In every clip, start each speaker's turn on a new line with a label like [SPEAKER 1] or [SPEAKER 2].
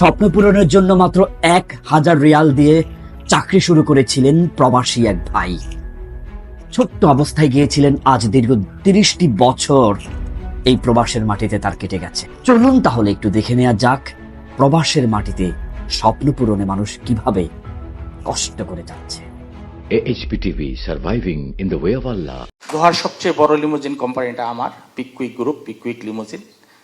[SPEAKER 1] স্বপ্ন পূরণের জন্য মাত্র এক হাজার রিয়াল দিয়ে চাকরি শুরু করেছিলেন প্রবাসী এক ভাই। ছোট্ট অবস্থায় গিয়েছিলেন আজ দীর্ঘ তিরিশটি বছর এই প্রবাসের মাটিতে তার কেটে গেছে। চলুন তাহলে একটু দেখে নেওয়া যাক প্রবাসের মাটিতে স্বপ্ন পূরণে মানুষ কীভাবে কষ্ট করে যাচ্ছে।
[SPEAKER 2] Surviving in the way of Allah.
[SPEAKER 3] দোহার সবচেয়ে বড় লিমোজিন কোম্পানিটা আমার পিকুইক গ্রুপ পিকুইক লিমোজিন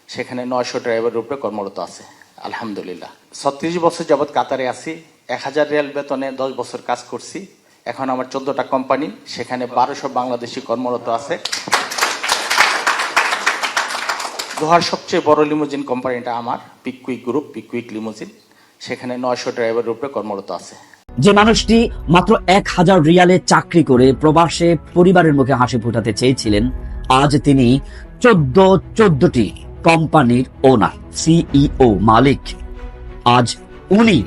[SPEAKER 3] সেখানে নয়শো ড্রাইভারের উপরে কর্মরত আছে। আলহামদুলিল্লাহ। ছত্রিশ বছর যাবৎ কাতারে আছি এক হাজার রিয়াল বেতনে দশ বছর কাজ করছি। এখন আমার চোদ্দটা কোম্পানি সেখানে বারোশো বাংলাদেশি কর্মরত আছে। দোহার সবচেয়ে বড় লিমোজিন কোম্পানিটা আমার পিকুইক গ্রুপ পিকুইক লিমোজিন সেখানে নয়শো ড্রাইভারের উপরে কর্মরত আছে।
[SPEAKER 1] যে মানুষটি মাত্র এক হাজার রিয়ালে চাকরি করে প্রবাসে পরিবারের মুখে হাসি ফোটাতে চেয়েছিলেন আজ তিনি চোদ্দ চোদ্দটি কোম্পানির ওনার সিইও মালিক। আজ উনি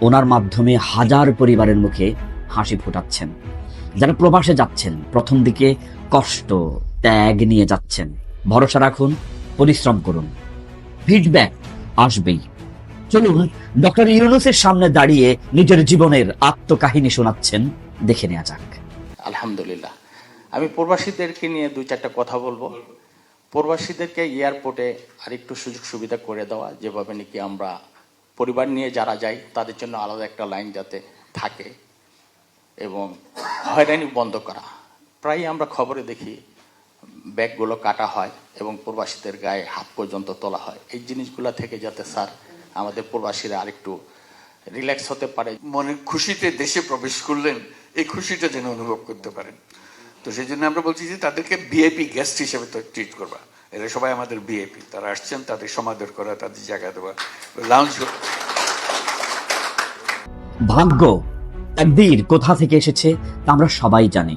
[SPEAKER 1] ওনার মাধ্যমে হাজার পরিবারের মুখে হাসি ফোটাচ্ছেন। যারা প্রবাসে যাচ্ছেন, প্রথম দিকে কষ্ট, ত্যাগ নিয়ে যাচ্ছেন। ভরসা রাখুন, পরিশ্রম করুন। ফিডব্যাক আসবেই। চলুন, ডক্টর ইউনুসের সামনে দাঁড়িয়ে নিজের জীবনের আত্মকাহিনী শোনাচ্ছেন। দেখে নেওয়া যাক।
[SPEAKER 3] আলহামদুলিল্লাহ। আমি প্রবাসীদেরকে নিয়ে দুই চারটা কথা বলব। প্রবাসীদেরকে এয়ারপোর্টে আরেকটু সুযোগ সুবিধা করে দেওয়া, যেভাবে নাকি আমরা পরিবার নিয়ে যারা যাই, তাদের জন্য আলাদা একটা লাইন যাতে থাকে এবং হয়রানি বন্ধ করা। প্রায় আমরা খবরে দেখি, ব্যাগগুলো কাটা হয় এবং প্রবাসীদের গায়ে হাত পর্যন্ত তোলা হয়। এই জিনিসগুলো থেকে যাতে স্যার আমাদের প্রবাসীরা আরেকটু রিল্যাক্স হতে পারে।
[SPEAKER 4] মনের খুশিতে দেশে প্রবেশ করলেন, এই খুশিটা যেন অনুভব করতে পারেন। তো সেই জন্য আমরা বলছি যে তাদেরকে বিএপি গেস্ট হিসেবে তো ট্রিট করবা। এরা সবাই আমাদের বিএপি তারা আসছেন, তাদের সমাদর করা, তাদের জায়গা দেওয়া। লাউঞ্জ
[SPEAKER 1] ভাগ্য, একদিন কোথা থেকে এসেছে তা আমরা সবাই জানি।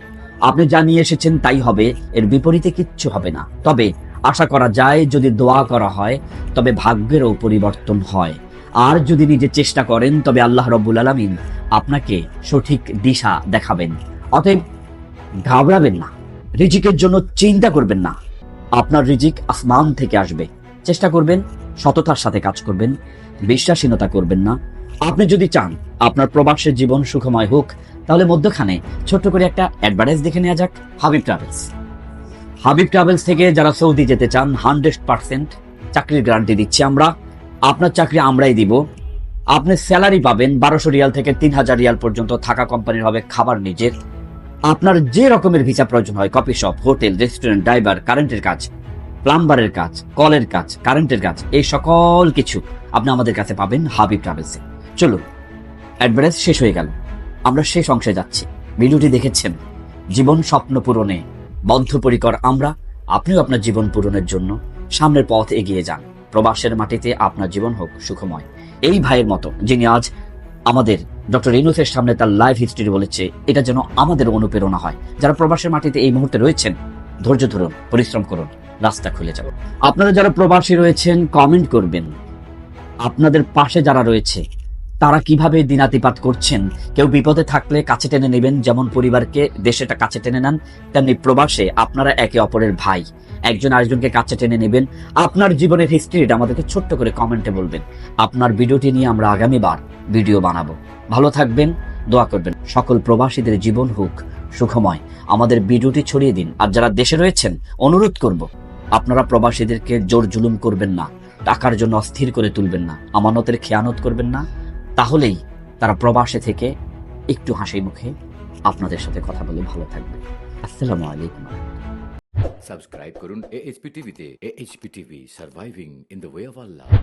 [SPEAKER 1] আপনি জানিয়ে এসেছেন তাই হবে, এর বিপরীতে কিচ্ছু হবে না। তবে আশা করা যায়, যদি দোয়া করা হয়, তবে ভাগ্যেরও পরিবর্তন হয়। আর যদি নিজে চেষ্টা করেন, তবে আল্লাহ রব্বুল আলমিন আপনাকে সঠিক দিশা দেখাবেন। অতএব ঘাবড়াবেন না। রিজিকের জন্য চিন্তা করবেন না। আপনার রিজিক আসমান থেকে আসবে। চেষ্টা করবেন, সততার সাথে কাজ করবেন বিশ্বাসীনতা করবেন না। আপনি যদি চান আপনার প্রবাসের জীবন সুখময় হোক, তাহলে মধ্যখানে ছোট্ট করে একটা অ্যাডভার্টাইজ দেখে নেওয়া যাক, হাবিব ট্রাভেলস। হাবিব ট্রাভেলস থেকে যারা সৌদি যেতে চান, হান্ড্রেড পার্সেন্ট চাকরির গ্যারান্টি দিচ্ছি আমরা। আপনার চাকরি আমরাই দিব। আপনি স্যালারি পাবেন বারোশো রিয়াল থেকে তিন হাজার রিয়াল পর্যন্ত থাকা কোম্পানির হবে খাবার নিজের। আপনার যে রকমের ভিসা প্রয়োজন হয়, coffee shop, hotel, restaurant, driver, কারেন্টের কাজ, প্লাম্বারের কাজ, কলের কাজ, কারেন্টের কাজ, এই সকল কিছু আপনি আমাদের কাছে পাবেন হাবিব ট্রাভেলসে। চলুন অ্যাডভার্টাইজ শেষ হয়ে গেল। আমরা শেষ অংশে যাচ্ছি। ভিডিওটি দেখেছেন? জীবন স্বপ্ন পূরণে বদ্ধপরিকর আমরা, আপনিও আপনার জীবন পূরণের জন্য সামনের পথ এগিয়ে যান। প্রবাসের মাটিতে আপনার জীবন হোক সুখময়। এই ভাইয়ের মতো, যিনি আজ আমাদের ডক্টর ইনুসের সামনে তার লাইভ হিস্ট্রি বলেছে, এটা যেন আমাদের অনুপ্রেরণা হয়। যারা প্রবাসের মাটিতে এই মুহূর্তে রয়েছেন, ধৈর্য ধরুন, পরিশ্রম করুন, রাস্তা খুলে যাবে। আপনারা যারা প্রবাসী রয়েছেন কমেন্ট করবেন। আপনাদের পাশে যারা রয়েছে, তারা কীভাবে দিনাতিপাত করছেন? কেউ বিপদে থাকলে কাছে টেনে নেবেন, যেমন পরিবারকে দেশেটা কাছে টেনে নেন, তেমনি প্রবাসে আপনারা একে অপরের ভাই, একজন আরেকজনকে কাছে টেনে নেবেন। আপনার জীবনের হিস্ট্রিটা আমাদেরকে ছোট্ট করে কমেন্টে বলবেন। আপনার ভিডিওটি নিয়ে আমরা আগামীবার ভিডিও বানাবো। ভালো থাকবেন, দোয়া করবেন। সকল প্রবাসীদের জীবন হোক সুখময়। আমাদের ভিডিওটি ছড়িয়ে দিন। আর যারা দেশে রয়েছেন, অনুরোধ করব, আপনারা প্রবাসীদেরকে জোর জুলুম করবেন না। টাকার জন্য অস্থির করে তুলবেন না। আমানতের খেয়ানত করবেন না। তাহলেই তারা প্রবাসে থেকে একটু হাসি মুখে আপনাদের সাথে কথা বলে ভালো থাকবে। আসসালামু আলাইকুম।
[SPEAKER 2] সাবস্ক্রাইব করুন AHPTV তে। AHPTV surviving in the way of Allah.